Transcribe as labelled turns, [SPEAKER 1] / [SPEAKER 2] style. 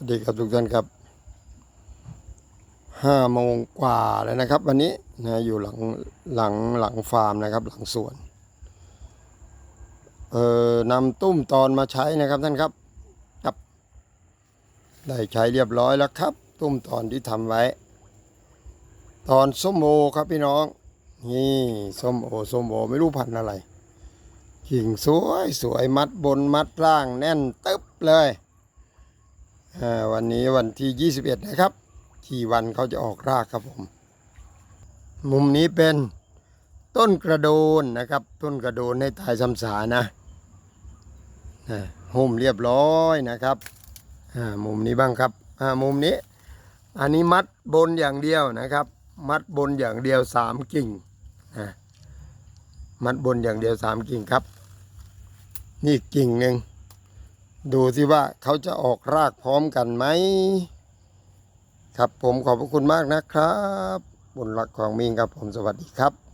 [SPEAKER 1] สวัสดีครับทุกท่านครับห้าโมงกว่าแล้วนะครับ วันนี้นะอยู่หลังหลังหลังฟาร์มนะครับ หลังสวนเอ่อนำตุ้มตอนมาใช้นะครับท่านครับครับ ได้ใช้เรียบร้อยแล้วครับ ตุ้มตอนที่ทำไว้ ตอนส้มโอครับพี่น้อง นี่ส้มโอส้มโอไม่รู้พันธุ์อะไรกิ่งสวยสวยมัดบนมัดล่างแน่นตึ๊บเลย วันนี้วันที่ 21 นะครับที่วันเขาจะออกรากครับผม มุมนี้เป็นต้นกระโดนนะครับ ต้นกระโดนให้ตายซ้ำสานะนะห่มเรียบร้อยนะครับอ่ามุมนี้บ้างครับอ่ามุมนี้ อันนี้มัดบนอย่างเดียวนะครับ มัดบนอย่างเดียวสามกิ่งนะมัดบนอย่างเดียวสามกิ่งครับ นี่กิ่งหนึ่ง ดูสิว่าเขาจะออกรากพร้อมกันไหม ครับผมขอบพระคุณมากนะครับ บุญรักของมิงครับผมสวัสดีครับ